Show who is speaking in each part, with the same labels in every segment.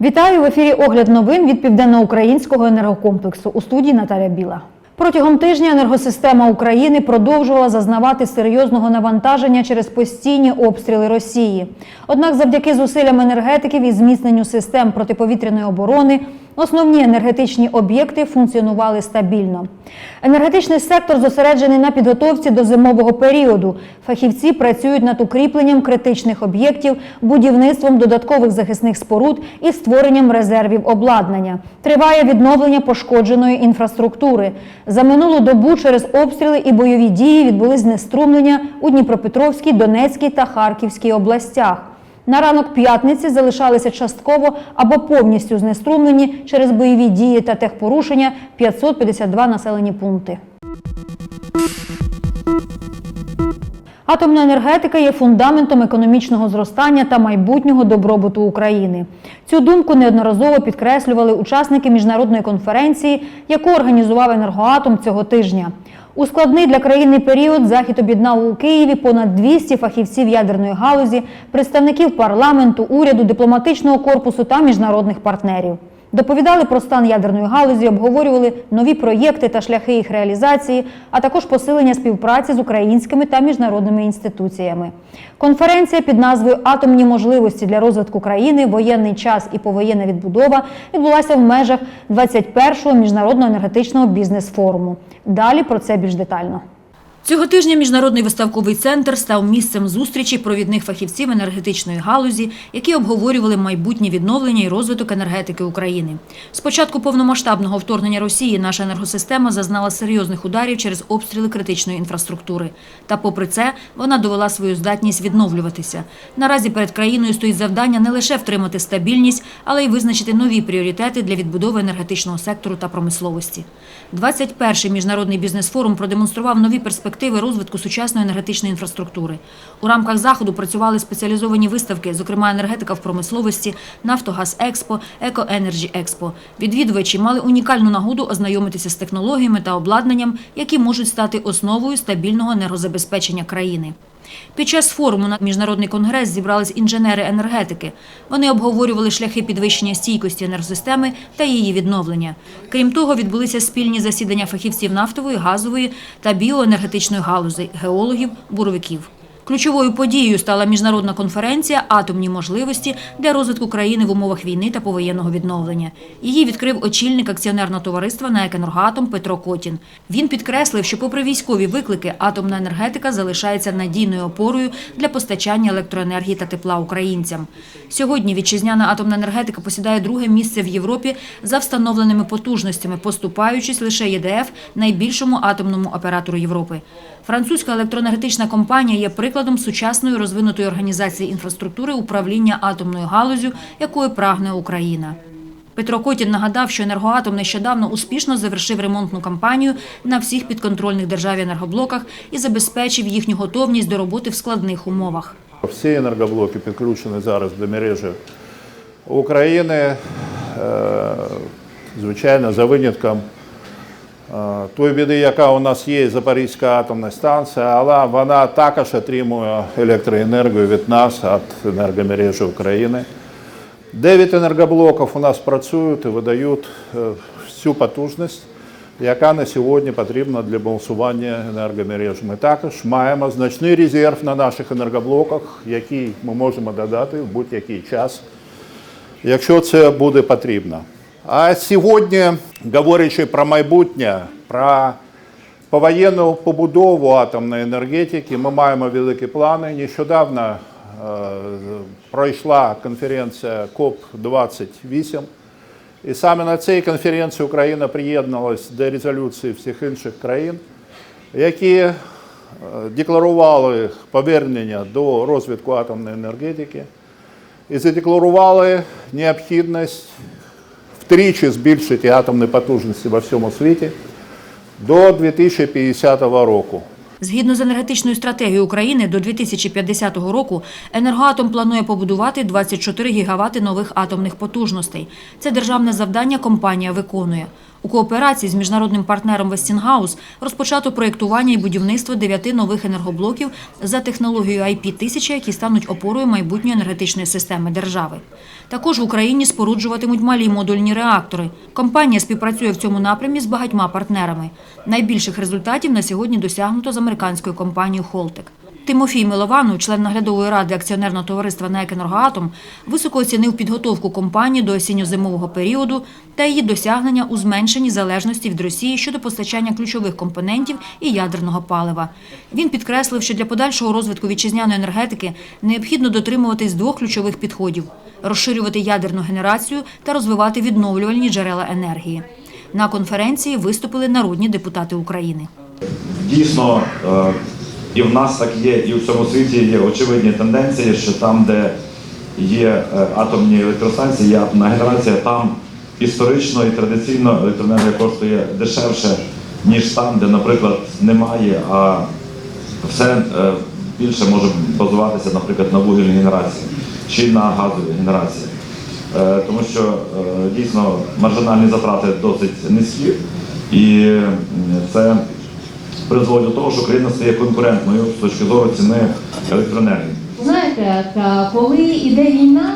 Speaker 1: Вітаю в ефірі огляд новин від південноукраїнського енергокомплексу у студії Наталя Біла. Протягом тижня енергосистема України продовжувала зазнавати серйозного навантаження через постійні обстріли Росії. Однак, завдяки зусиллям енергетиків і зміцненню систем протиповітряної оборони, основні енергетичні об'єкти функціонували стабільно. Енергетичний сектор зосереджений на підготовці до зимового періоду. Фахівці працюють над укріпленням критичних об'єктів, будівництвом додаткових захисних споруд і створенням резервів обладнання. Триває відновлення пошкодженої інфраструктури. За минулу добу через обстріли і бойові дії відбулись знеструмлення у Дніпропетровській, Донецькій та Харківській областях. На ранок п'ятниці залишалися частково або повністю знеструмлені через бойові дії та техпорушення 552 населені пункти. Атомна енергетика є фундаментом економічного зростання та майбутнього добробуту України. Цю думку неодноразово підкреслювали учасники міжнародної конференції, яку організував енергоатом цього тижня. У складний для країни період захід об'єднав у Києві понад 200 фахівців ядерної галузі, представників парламенту, уряду, дипломатичного корпусу та міжнародних партнерів. Доповідали про стан ядерної галузі, обговорювали нові проєкти та шляхи їх реалізації, а також посилення співпраці з українськими та міжнародними інституціями. Конференція під назвою Атомні можливості для розвитку країни, воєнний час і повоєнна відбудова відбулася в межах 21-го міжнародного енергетичного бізнес-форуму. Далі про це більш детально.
Speaker 2: Цього тижня міжнародний виставковий центр став місцем зустрічі провідних фахівців енергетичної галузі, які обговорювали майбутнє відновлення і розвиток енергетики України. З початку повномасштабного вторгнення Росії наша енергосистема зазнала серйозних ударів через обстріли критичної інфраструктури. Та, попри це, вона довела свою здатність відновлюватися. Наразі перед країною стоїть завдання не лише втримати стабільність, але й визначити нові пріоритети для відбудови енергетичного сектору та промисловості. 21-й міжнародний бізнес-форум продемонстрував нові перспективи розвитку сучасної енергетичної інфраструктури. У рамках заходу працювали спеціалізовані виставки, зокрема енергетика в промисловості, Нафтогаз Експо, Еко Енерджі Експо. Відвідувачі мали унікальну нагоду ознайомитися з технологіями та обладнанням, які можуть стати основою стабільного енергозабезпечення країни. Під час форуму на міжнародний конгрес зібрались інженери енергетики. Вони обговорювали шляхи підвищення стійкості енергосистеми та її відновлення. Крім того, відбулися спільні засідання фахівців нафтової, газової та біоенергетичної галузей, геологів, буровиків. Ключовою подією стала міжнародна конференція Атомні можливості для розвитку країни в умовах війни та повоєнного відновлення. Її відкрив очільник акціонерного товариства на «Екенергоатом» Петро Котін. Він підкреслив, що, попри військові виклики, атомна енергетика залишається надійною опорою для постачання електроенергії та тепла українцям. Сьогодні вітчизняна атомна енергетика посідає друге місце в Європі за встановленими потужностями, поступаючись лише ЄДФ найбільшому атомному оператору Європи. Французька електроенергетична компанія є прикладом сучасної розвинутої організації інфраструктури управління атомною галузю, якою прагне Україна. Петро Котін нагадав, що енергоатом нещодавно успішно завершив ремонтну кампанію на всіх підконтрольних державі енергоблоках і забезпечив їхню готовність до роботи в складних умовах.
Speaker 3: Всі енергоблоки підключені зараз до мережі України, е, звичайно, за винятком тої біди, яка у нас є, Запорізька атомна станція, але вона також отримує електроенергію від нас, від енергомережі України. Дев'ять енергоблоків у нас працюють і видають е, всю потужність, яка на сьогодні потрібна для балансування енергомереж. Ми також маємо значний резерв на наших енергоблоках, який ми можемо додати в будь-який час, якщо це буде потрібно. А сьогодні, говорячи про майбутнє, про повоєнну побудову атомної енергетики, ми маємо великі плани. Нещодавно е, пройшла конференція КОП-28. І саме на цій конференції Україна приєдналась до резолюції всіх інших країн, які е, декларували повернення до розвитку атомної енергетики і задекларували необхідність втричі збільшити атомні потужності во всьому світі до 2050 року.
Speaker 2: Згідно з енергетичною стратегією України до 2050 року енергоатом планує побудувати 24 гігавати нових атомних потужностей. Це державне завдання компанія виконує.
Speaker 1: У кооперації з міжнародним партнером Westinghouse розпочато проєктування і будівництво дев'яти нових енергоблоків за технологією IP-1000, які стануть опорою майбутньої енергетичної системи держави. Також в Україні споруджуватимуть малі модульні реактори. Компанія співпрацює в цьому напрямі з багатьма партнерами. Найбільших результатів на сьогодні досягнуто з американською компанією Холтек. Тимофій Милованов, член наглядової ради акціонерного товариства «НЕК Енергоатом», високо оцінив підготовку компанії до осінньо-зимового періоду та її досягнення у зменшенні залежності від Росії щодо постачання ключових компонентів і ядерного палива. Він підкреслив, що для подальшого розвитку вітчизняної енергетики необхідно дотримуватись двох ключових підходів – розширювати ядерну генерацію та розвивати відновлювальні джерела енергії. На конференції виступили народні депутати України.
Speaker 4: Дійсно, е, і в нас так є, і в всьому світі є очевидні тенденції, що там, де є е, атомні електростанції, є атомна генерація, там історично і традиційно електроенергія коштує дешевше, ніж там, де, наприклад, немає, а все е, більше може базуватися, наприклад, на вугільній генерації чи на газовій генерації. Е, Тому що дійсно маржинальні затрати досить низькі, і це призводить до того, що країна стає конкурентною з точки зору ціни електроенергії.
Speaker 5: Знаєте, коли йде війна,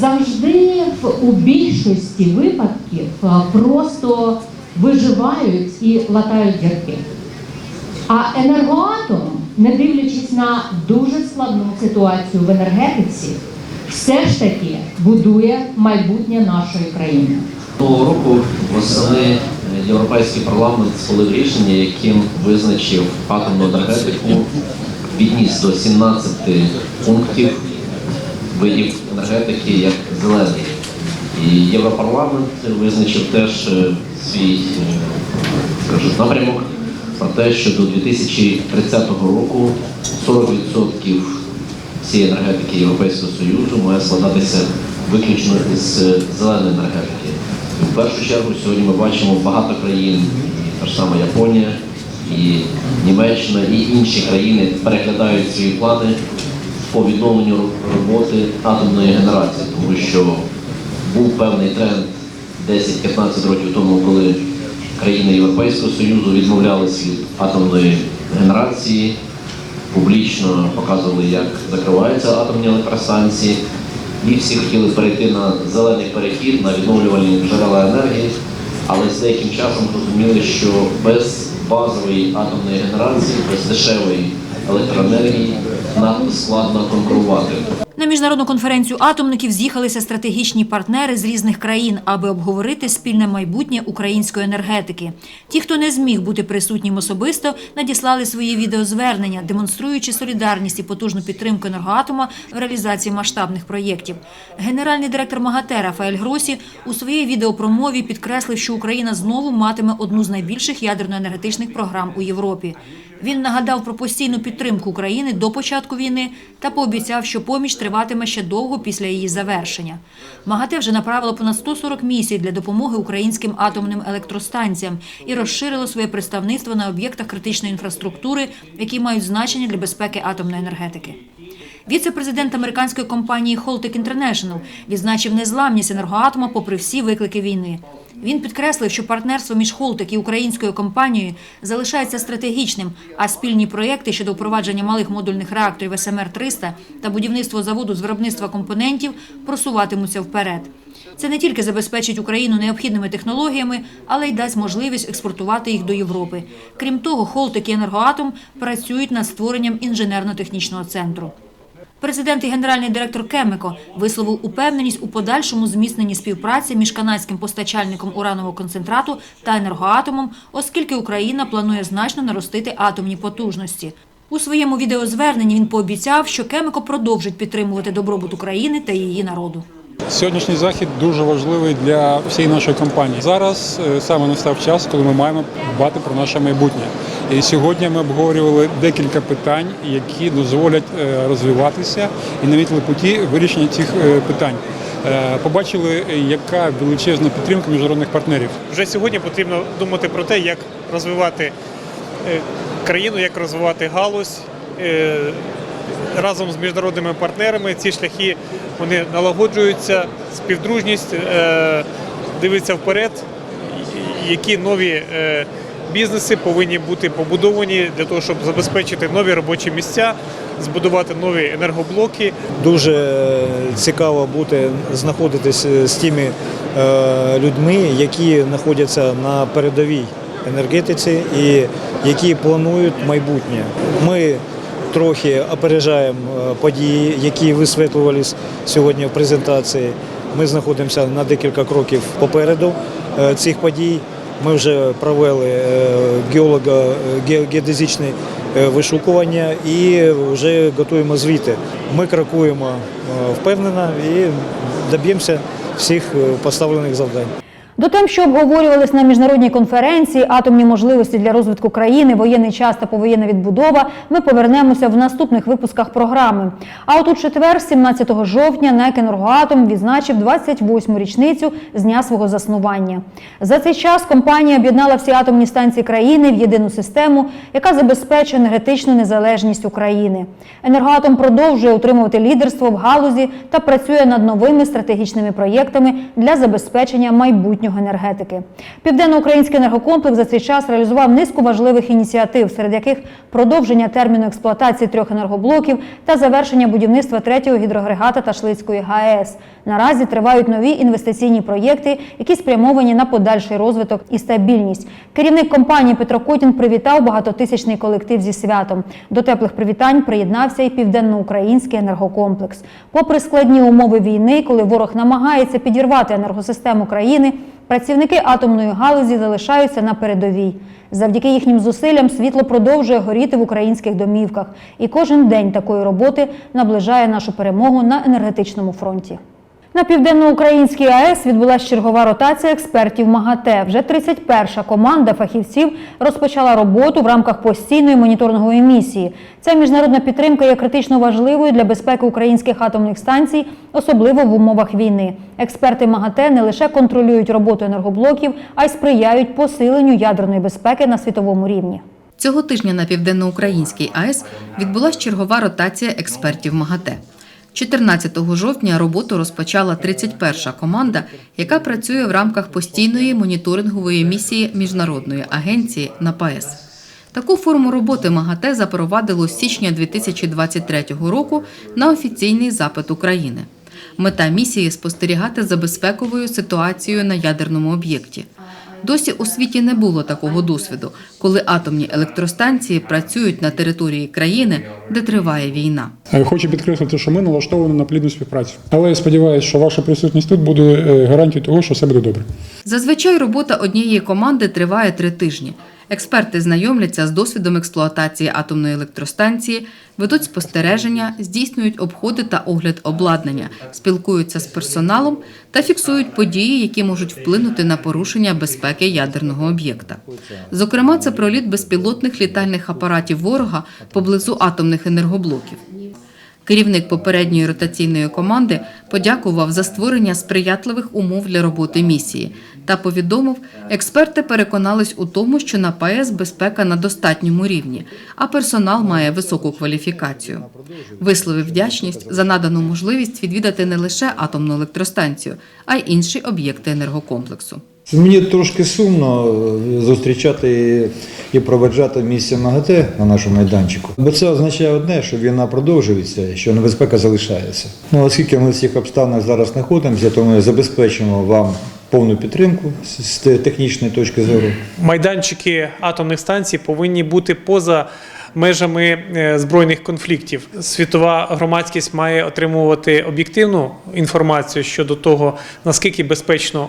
Speaker 5: завжди у більшості випадків просто виживають і латають дірки. А енергоатом, не дивлячись на дуже складну ситуацію в енергетиці, все ж таки будує майбутнє нашої країни.
Speaker 6: Того року восени Європейський парламент схвалив рішення, яким визначив атомну енергетику, відніс до 17 пунктів видів енергетики як зелений. І Європарламент визначив теж е, свій е, скажу, напрямок про те, що до 2030 року 40% всієї енергетики Європейського Союзу має складатися виключно із е, зеленої енергетики. В першу чергу сьогодні ми бачимо багато країн, та ж сама Японія, і Німеччина, і інші країни переглядають свої плани по відновленню роботи атомної генерації, тому що був певний тренд 10-15 років тому, коли країни Європейського Союзу відмовлялись від атомної генерації, публічно показували, як закриваються атомні електростанції, і всі хотіли перейти на зелений перехід, на відновлювальні джерела енергії, але з деяким часом зрозуміли, що без базової атомної генерації, без дешевої електроенергії надто складно конкурувати.
Speaker 1: На міжнародну конференцію атомників з'їхалися стратегічні партнери з різних країн, аби обговорити спільне майбутнє української енергетики. Ті, хто не зміг бути присутнім особисто, надіслали свої відеозвернення, демонструючи солідарність і потужну підтримку енергоатома в реалізації масштабних проєктів. Генеральний директор МАГАТЕ Рафаель Гросі у своїй відеопромові підкреслив, що Україна знову матиме одну з найбільших ядерно-енергетичних програм у Європі. Він нагадав про постійну підтримку України до початку війни та пообіцяв, що поміч триватиме ще довго після її завершення. МАГАТЕ вже направило понад 140 місій для допомоги українським атомним електростанціям і розширило своє представництво на об'єктах критичної інфраструктури, які мають значення для безпеки атомної енергетики. Віце-президент американської компанії Holtec International відзначив незламність енергоатома попри всі виклики війни. Він підкреслив, що партнерство між Холтек і українською компанією залишається стратегічним, а спільні проєкти щодо впровадження малих модульних реакторів СМР-300 та будівництво заводу з виробництва компонентів просуватимуться вперед. Це не тільки забезпечить Україну необхідними технологіями, але й дасть можливість експортувати їх до Європи. Крім того, Холтек і енергоатом працюють над створенням інженерно-технічного центру. Президент і генеральний директор Кемеко висловив упевненість у подальшому зміцненні співпраці між канадським постачальником уранового концентрату та енергоатомом, оскільки Україна планує значно наростити атомні потужності. У своєму відеозверненні він пообіцяв, що Кемеко продовжить підтримувати добробут України та її народу.
Speaker 7: Сьогоднішній захід дуже важливий для всієї нашої компанії. Зараз е, саме настав час, коли ми маємо дбати про наше майбутнє. І сьогодні ми обговорювали декілька питань, які дозволять е, розвиватися і намітили путі вирішення цих е, питань. Побачили, яка величезна підтримка міжнародних партнерів.
Speaker 8: Вже сьогодні потрібно думати про те, як розвивати країну, як розвивати галузь разом з міжнародними партнерами. Ці шляхи вони налагоджуються, співдружність е, дивиться вперед. які нові е, бізнеси повинні бути побудовані для того, щоб забезпечити нові робочі місця, збудувати нові енергоблоки.
Speaker 9: Дуже цікаво бути знаходитись з тими е, людьми, які знаходяться на передовій енергетиці і які планують майбутнє. Ми трохи опережаємо е, події, які висвітлювалися сьогодні в презентації. Ми знаходимося на декілька кроків попереду е, цих подій. Ми вже провели е, геолого геодезичне вишукування і вже готуємо звіти. Ми крокуємо впевнено і доб'ємося всіх поставлених завдань.
Speaker 1: До тем, що обговорювались на міжнародній конференції атомні можливості для розвитку країни, воєнний час та повоєнна відбудова, ми повернемося в наступних випусках програми. А от у четвер, 17 жовтня, НЕК «Енергоатом» відзначив 28-му річницю з дня свого заснування. За цей час компанія об'єднала всі атомні станції країни в єдину систему, яка забезпечує енергетичну незалежність України. Енергоатом продовжує утримувати лідерство в галузі та працює над новими стратегічними проєктами для забезпечення майбутнього енергетики. Південноукраїнський енергокомплекс за цей час реалізував низку важливих ініціатив, серед яких продовження терміну експлуатації трьох енергоблоків та завершення будівництва третього гідроагрегата та Шлицької ГАЕС. Наразі тривають нові інвестиційні проєкти, які спрямовані на подальший розвиток і стабільність. Керівник компанії Петро Котін привітав багатотисячний колектив зі святом. До теплих привітань приєднався і південноукраїнський енергокомплекс. Попри складні умови війни, коли ворог намагається підірвати енергосистему країни, працівники атомної галузі залишаються на передовій. Завдяки їхнім зусиллям світло продовжує горіти в українських домівках, і кожен день такої роботи наближає нашу перемогу на енергетичному фронті. На південноукраїнській АЕС відбулася чергова ротація експертів МАГАТЕ. Вже 31-ша команда фахівців розпочала роботу в рамках постійної моніторингової місії. Ця міжнародна підтримка є критично важливою для безпеки українських атомних станцій, особливо в умовах війни. Експерти МАГАТЕ не лише контролюють роботу енергоблоків, а й сприяють посиленню ядерної безпеки на світовому рівні.
Speaker 10: Цього тижня на південноукраїнській АЕС відбулася чергова ротація експертів МАГАТЕ. 14 жовтня роботу розпочала 31-ша команда, яка працює в рамках постійної моніторингової місії Міжнародної агенції на ПАЕС. Таку форму роботи МАГАТЕ запровадило з січня 2023 року на офіційний запит України. Мета місії спостерігати за безпековою ситуацією на ядерному об'єкті. Досі у світі не було такого досвіду, коли атомні електростанції працюють на території країни, де триває війна.
Speaker 6: Хочу підкреслити, що ми налаштовані на плідну співпрацю. Але я сподіваюся, що ваша присутність тут буде е, гарантією того, що все буде добре.
Speaker 10: Зазвичай робота однієї команди триває три тижні. Експерти знайомляться з досвідом експлуатації атомної електростанції, ведуть спостереження, здійснюють обходи та огляд обладнання, спілкуються з персоналом та фіксують події, які можуть вплинути на порушення безпеки ядерного об'єкта. Зокрема, це проліт безпілотних літальних апаратів ворога поблизу атомних енергоблоків. Керівник попередньої ротаційної команди подякував за створення сприятливих умов для роботи місії та повідомив, експерти переконались у тому, що на ПАЕС безпека на достатньому рівні, а персонал має високу кваліфікацію. Висловив вдячність за надану можливість відвідати не лише атомну електростанцію, а й інші об'єкти енергокомплексу.
Speaker 11: Мені трошки сумно е, зустрічати і проведжати місію МАГАТЕ на нашому майданчику. Бо це означає одне, що війна продовжується, що небезпека залишається. Ну, оскільки ми в цих обставинах зараз знаходимося, то ми забезпечимо вам повну підтримку з з технічної точки зору.
Speaker 8: Майданчики атомних станцій повинні бути поза межами е, збройних конфліктів. Світова громадськість має отримувати об'єктивну інформацію щодо того, наскільки безпечно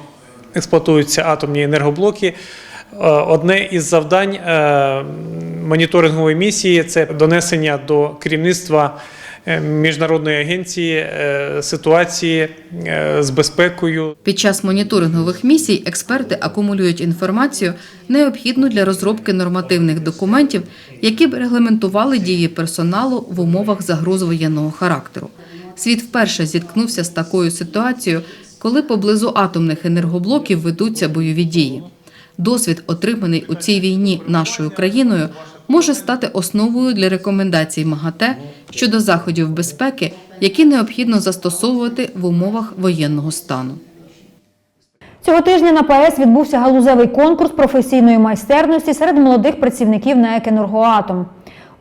Speaker 8: експлуатуються атомні енергоблоки. Е, Одне із завдань е, моніторингової місії це донесення до керівництва е, міжнародної агенції ситуації з безпекою
Speaker 10: Під час моніторингових місій експерти акумулюють інформацію, необхідну для розробки нормативних документів, які б регламентували дії персоналу в умовах загроз воєнного характеру. Світ вперше зіткнувся з такою ситуацією, коли поблизу атомних енергоблоків ведуться бойові дії. Досвід, отриманий у цій війні нашою країною, може стати основою для рекомендацій МАГАТЕ щодо заходів безпеки, які необхідно застосовувати в умовах воєнного стану.
Speaker 1: Цього тижня на ПАЕС відбувся галузевий конкурс професійної майстерності серед молодих працівників на «Екенергоатом».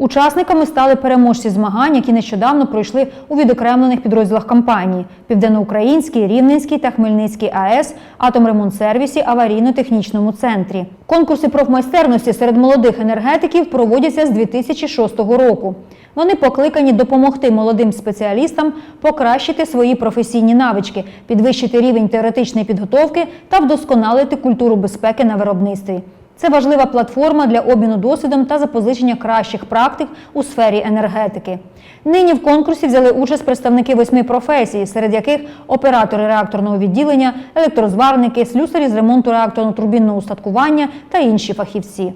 Speaker 1: Учасниками стали переможці змагань, які нещодавно пройшли у відокремлених підрозділах компанії – Південноукраїнський, Рівненський та Хмельницький АЕС, Атомремонтсервісі, Аварійно-технічному центрі. Конкурси профмайстерності серед молодих енергетиків проводяться з 2006 року. Вони покликані допомогти молодим спеціалістам покращити свої професійні навички, підвищити рівень теоретичної підготовки та вдосконалити культуру безпеки на виробництві. Це важлива платформа для обміну досвідом та запозичення кращих практик у сфері енергетики. Нині в конкурсі взяли участь представники восьми професій, серед яких оператори реакторного відділення, електрозварники, слюсарі з ремонту реакторно-турбінного устаткування та інші фахівці.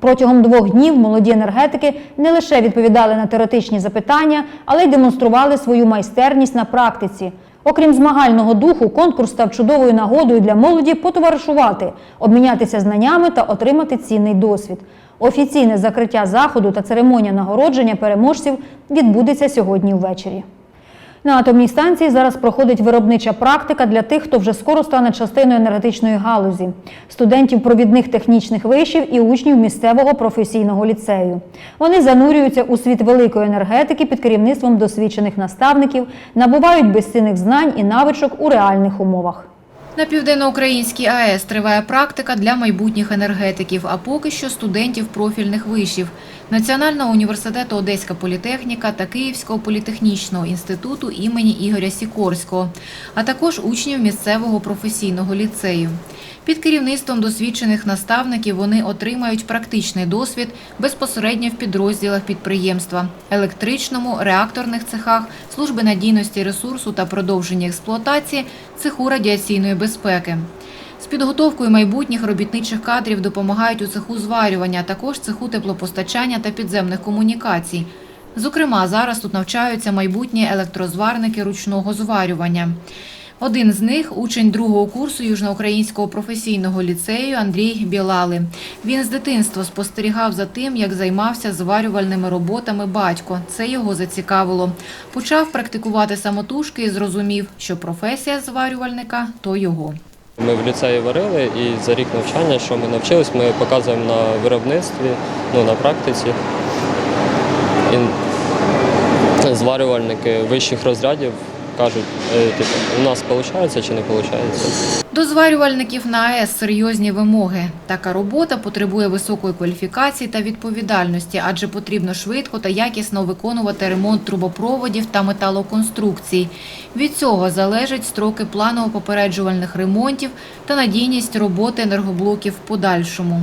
Speaker 1: Протягом двох днів молоді енергетики не лише відповідали на теоретичні запитання, але й демонстрували свою майстерність на практиці. Окрім змагального духу, конкурс став чудовою нагодою для молоді потоваришувати, обмінятися знаннями та отримати цінний досвід. Офіційне закриття заходу та церемонія нагородження переможців відбудеться сьогодні ввечері. На атомній станції зараз проходить виробнича практика для тих, хто вже скоро стане частиною енергетичної галузі, студентів провідних технічних вишів і учнів місцевого професійного ліцею. Вони занурюються у світ великої енергетики під керівництвом досвідчених наставників, набувають безцінних знань і навичок у реальних умовах.
Speaker 12: На південноукраїнській АЕС триває практика для майбутніх енергетиків, а поки що студентів профільних вишів Національного університету Одеська політехніка та Київського політехнічного інституту імені Ігоря Сікорського, а також учнів місцевого професійного ліцею. Під керівництвом досвідчених наставників вони отримають практичний досвід безпосередньо в підрозділах підприємства, електричному, реакторних цехах, служби надійності ресурсу та продовження експлуатації, цеху радіаційної безпеки. З підготовкою майбутніх робітничих кадрів допомагають у цеху зварювання, а також цеху теплопостачання та підземних комунікацій. Зокрема, зараз тут навчаються майбутні електрозварники ручного зварювання. Один з них учень другого курсу Южноукраїнського професійного ліцею Андрій Білали. Він з дитинства спостерігав за тим, як займався зварювальними роботами батько. Це його зацікавило. Почав практикувати самотужки і зрозумів, що професія зварювальника то його.
Speaker 13: Ми в ліцеї варили і за рік навчання, що ми навчились, ми показуємо на виробництві, ну, на практиці. І зварювальники вищих розрядів кажуть, е, типу, у нас виходить чи не виходить.
Speaker 12: До зварювальників на АЕС серйозні вимоги. Така робота потребує високої кваліфікації та відповідальності, адже потрібно швидко та якісно виконувати ремонт трубопроводів та металоконструкцій. Від цього залежать строки планово-попереджувальних ремонтів та надійність роботи енергоблоків в подальшому.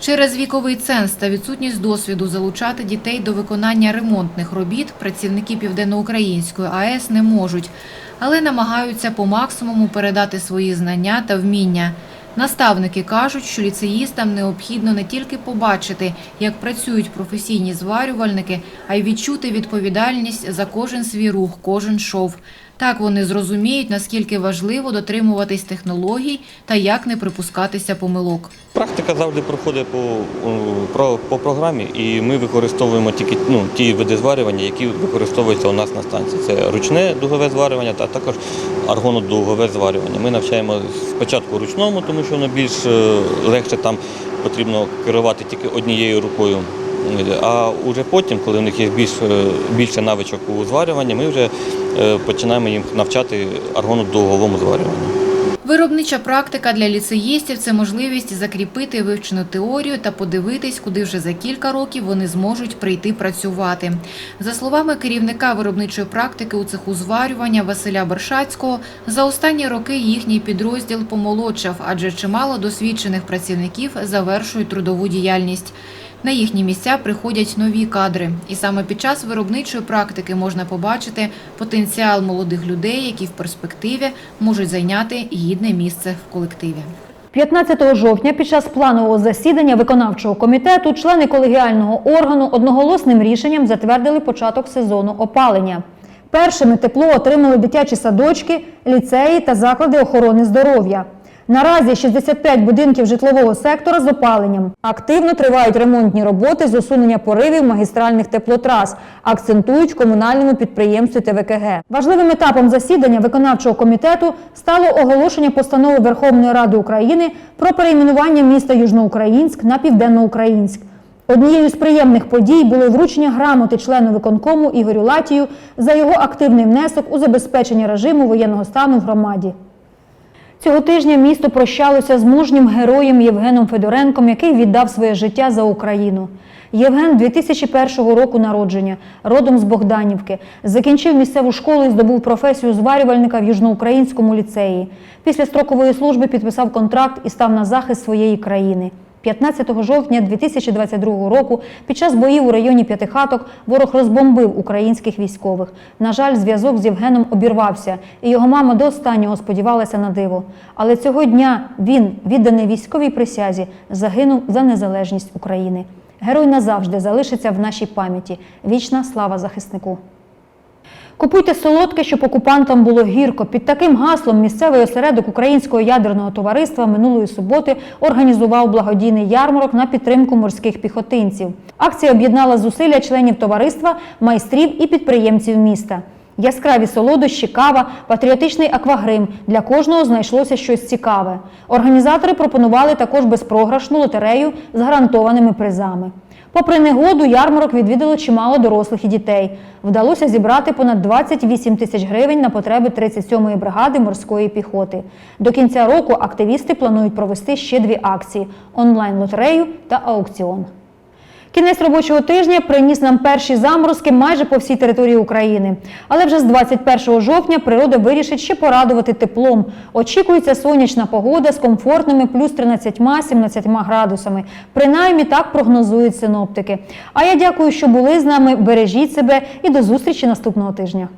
Speaker 12: Через віковий ценз та відсутність досвіду залучати дітей до виконання ремонтних робіт працівники Південноукраїнської АЕС не можуть, але намагаються по максимуму передати свої знання та вміння. Наставники кажуть, що ліцеїстам необхідно не тільки побачити, як працюють професійні зварювальники, а й відчути відповідальність за кожен свій рух, кожен шов. Так вони зрозуміють, наскільки важливо дотримуватись технологій та як не припускатися помилок.
Speaker 14: Практика завжди проходить по, про- по програмі, і ми використовуємо тільки ну, ті види зварювання, які використовуються у нас на станції. Це ручне дугове зварювання та також аргонодугове зварювання. Ми навчаємо спочатку ручному, тому що воно більш е, легше там потрібно керувати тільки однією рукою. А вже потім, коли в них є більш, е, більше навичок у зварюванні, ми вже е, починаємо їм навчати аргонодуговому зварюванню.
Speaker 12: Виробнича практика для ліцеїстів це можливість закріпити вивчену теорію та подивитись, куди вже за кілька років вони зможуть прийти працювати. За словами керівника виробничої практики у цеху зварювання Василя Бершацького, за останні роки їхній підрозділ помолодшав, адже чимало досвідчених працівників завершують трудову діяльність. На їхні місця приходять нові кадри, і саме під час виробничої практики можна побачити потенціал молодих людей, які в перспективі можуть зайняти гідне місце в колективі.
Speaker 1: 15 жовтня під час планового засідання виконавчого комітету члени колегіального органу одноголосним рішенням затвердили початок сезону опалення. Першими тепло отримали дитячі садочки, ліцеї та заклади охорони здоров'я. Наразі 65 будинків житлового сектора з опаленням. Активно тривають ремонтні роботи з усунення поривів магістральних теплотрас, акцентують комунальному підприємстві ТВКГ. Важливим етапом засідання виконавчого комітету стало оголошення постанови Верховної Ради України про перейменування міста Южноукраїнськ на Південноукраїнськ. Однією з приємних подій було вручення грамоти члену виконкому Ігорю Латію за його активний внесок у забезпечення режиму воєнного стану в громаді. Цього тижня місто прощалося з мужнім героєм Євгеном Федоренком, який віддав своє життя за Україну. Євген 2001 року народження, родом з Богданівки. Закінчив місцеву школу і здобув професію зварювальника в Южноукраїнському ліцеї. Після строкової служби підписав контракт і став на захист своєї країни. 15 жовтня 2022 року під час боїв у районі П'ятихаток ворог розбомбив українських військових. На жаль, зв'язок з Євгеном обірвався, і його мама до останнього сподівалася на диво. Але цього дня він, відданий військовій присязі, загинув за незалежність України. Герой назавжди залишиться в нашій пам'яті. Вічна слава захиснику. Купуйте солодке, щоб окупантам було гірко. Під таким гаслом місцевий осередок Українського ядерного товариства минулої суботи організував благодійний ярмарок на підтримку морських піхотинців. Акція об'єднала зусилля членів товариства, майстрів і підприємців міста. Яскраві солодощі, кава, патріотичний аквагрим. Для кожного знайшлося щось цікаве. Організатори пропонували також безпрограшну лотерею з гарантованими призами. Попри негоду, ярмарок відвідало чимало дорослих і дітей. Вдалося зібрати понад 28 тисяч гривень на потреби 37-ї бригади морської піхоти. До кінця року активісти планують провести ще дві акції онлайн-лотерею та аукціон. Кінець робочого тижня приніс нам перші заморозки майже по всій території України. Але вже з 21 жовтня природа вирішить ще порадувати теплом. Очікується сонячна погода з комфортними плюс 13-17 градусами. Принаймні так прогнозують синоптики. А я дякую, що були з нами. Бережіть себе і до зустрічі наступного тижня.